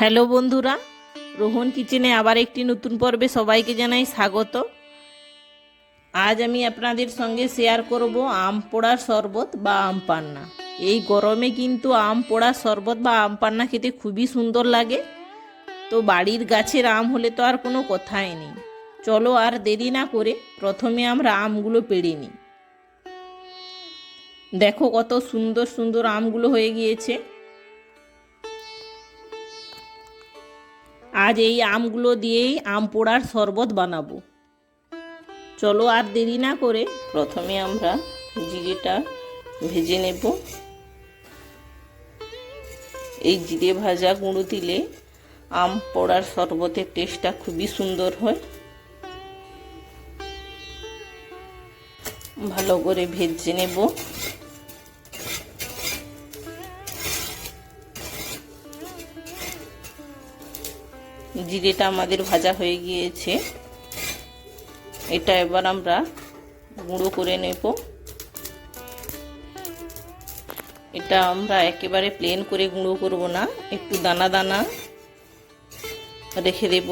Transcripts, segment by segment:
Hello বন্ধুরা, রোহন কিচেনে আবার একটি নতুন পর্বে সবাইকে জানাই স্বাগত। আজ আমি আপনাদের সঙ্গে শেয়ার করব আম পোড়ার শরবত বা আম পান্না। এই গরমে কিন্তু আম পোড়ার শরবত বা আম পান্না খেতে খুবই সুন্দর লাগে। তো বাড়ির গাছের আম হলে তো আর কোনো কথাই নেই। চলো আর দেরি না করে প্রথমে আমরা আমগুলো পেড়ে নিই। দেখো কত সুন্দর সুন্দর আমগুলো হয়ে গিয়েছে। আজ এই আমগুলো দিয়েই আম পোড়ার শরবত বানাবো। চলো আর দেরি না করে প্রথমে আমরা জিরেটা ভেজে নেব। এই জিরে ভাজা গুঁড়ো দিলে আম পোড়ার শরবতের টেস্টটা খুবই সুন্দর হয়। ভালো করে ভেজে নেব। জিরেটা আমাদের ভাজা হয়ে গিয়েছে। এটা এবার আমরা গুঁড়ো করে নেব। এটা আমরা একেবারে প্লেন করে গুঁড়ো করব না, একটু দানা দানা রেখে দেব।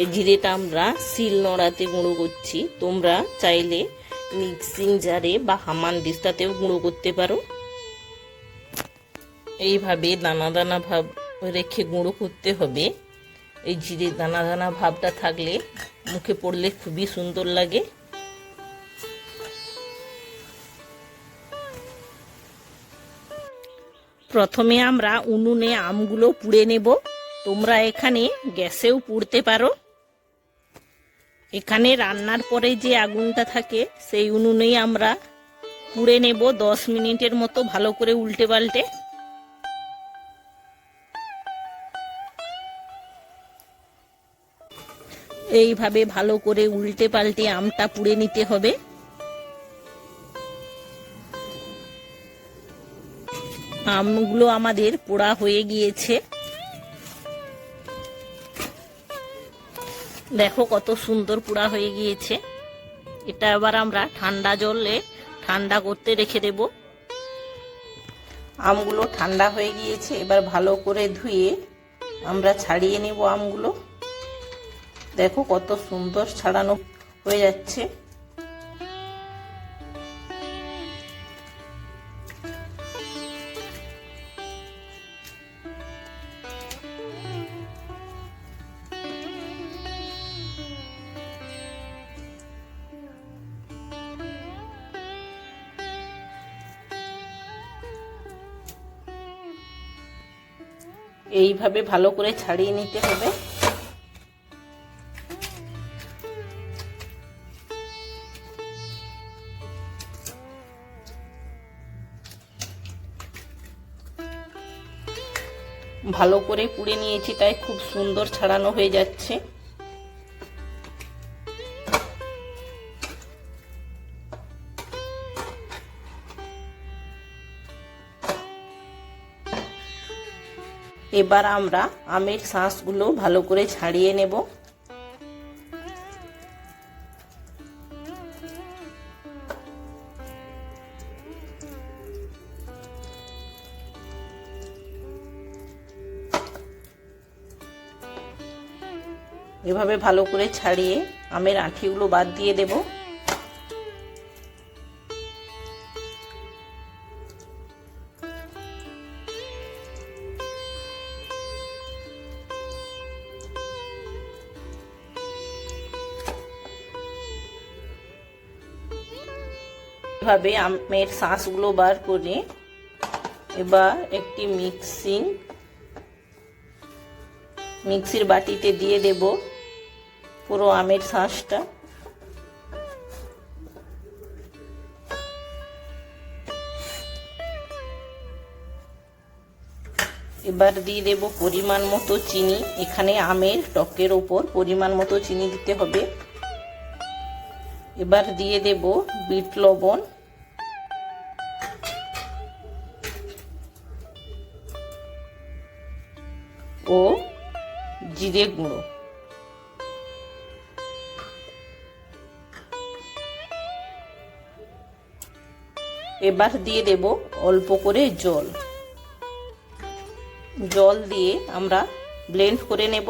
এই জিরেটা আমরা শিল নোড়াতে গুঁড়ো করছি। তোমরা চাইলে মিক্সিং জারে বা হামান দিস্তাতেও গুঁড়ো করতে পারো। এইভাবে দানা দানা ভাব রেখে গুঁড়ো করতে হবে। এই জিরে দানা দানা ভাবটা থাকলে মুখে পড়লে খুবই সুন্দর লাগে। প্রথমে আমরা উনুনে আমগুলো পুড়ে নেব। তোমরা এখানে গ্যাসেও পুড়তে পারো। এখানে রান্নার পরে যে আগুনটা থাকে, সেই উনুনেই আমরা পুড়ে নেব দশ মিনিটের মতো ভালো করে উল্টে পাল্টে। এইভাবে ভালো করে উল্টে পাল্টে আমটা পুড়ে নিতে হবে। আমগুলো আমাদের পোড়া হয়ে গিয়েছে। দেখো কত সুন্দর পোড়া হয়ে গিয়েছে। এটা আবার আমরা ঠান্ডা জলে ঠান্ডা করতে রেখে দেব। আমগুলো ঠান্ডা হয়ে গিয়েছে, এবার ভালো করে ধুয়ে আমরা ছাড়িয়ে নেব আমগুলো। দেখো কত সুন্দর ছাড়ানো হয়ে যাচ্ছে। এইভাবে ভালো করে ছাড়িয়ে নিতে হবে। ভালো করে পুড়ে নিয়েছি, তাই খুব সুন্দর ছাড়ানো হয়ে যাচ্ছে। এবার আমরা আমের শাঁসগুলো ভালো করে ছাড়িয়ে নেব। এভাবে ভালো করে ছাড়িয়ে আমের আঁঠিগুলো বাদ দিয়ে দেব। এভাবে আমের শাঁসগুলো বার করে এবার একটি মিক্সিং, মিক্সির বাটিতে দিয়ে দেব। পুরো আমের শাঁসটা। এবার দিয়ে দেব পরিমাণ মতো চিনি। এখানে আমের টকের ওপর পরিমাণ মতো চিনি দিতে হবে। এবার দিয়ে দেব বিট লবণ। ও জিরে গুঁড়ো। এবার দিয়ে দেব অল্প করে জল। জল দিয়ে আমরা ব্লেন্ড করে নেব।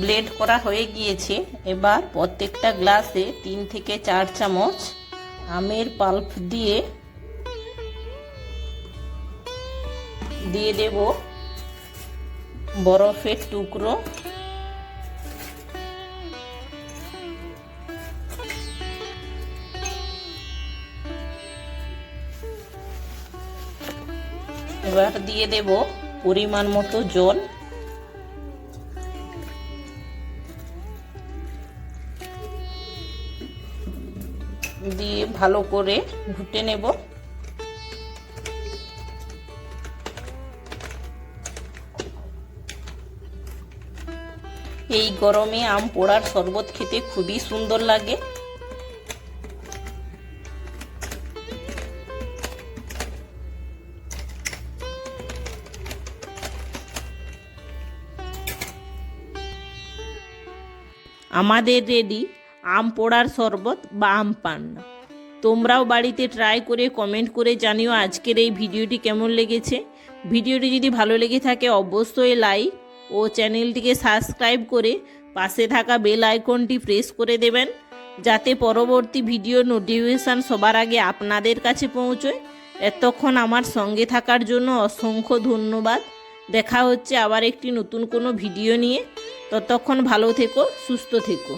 ব্লেন্ড করা হয়ে গিয়েছে। এবার প্রত্যেকটা গ্লাসে তিন থেকে চার চামচ আমের পাল্প দিয়ে দিয়ে দেব বরফের টুকরো। এবার দিয়ে দেব পরিমাণ মতো জল। দিয়ে ভালো করে ঘুটে নেব। এই গরমে আম পোড়ার শরবত খেতে খুবই সুন্দর লাগে। আমাদের রেডি, আম পোড়ার শরবত বা আম পান্না। তোমরাও বাড়িতে ট্রাই করে কমেন্ট করে জানিও আজকের এই ভিডিওটি কেমন লেগেছে। ভিডিওটি যদি ভালো লেগে থাকে অবশ্যই লাইক ও চ্যানেলটিকে সাবস্ক্রাইব করে পাশে থাকা বেল আইকনটি প্রেস করে দেবেন, যাতে পরবর্তী ভিডিও নোটিফিকেশান সবার আগে আপনাদের কাছে পৌঁছয়। এতক্ষণ আমার সঙ্গে থাকার জন্য অসংখ্য ধন্যবাদ। দেখা হচ্ছে আবার একটি নতুন কোনো ভিডিও নিয়ে। ততক্ষণ ভালো থেকো সুস্থ থেকো।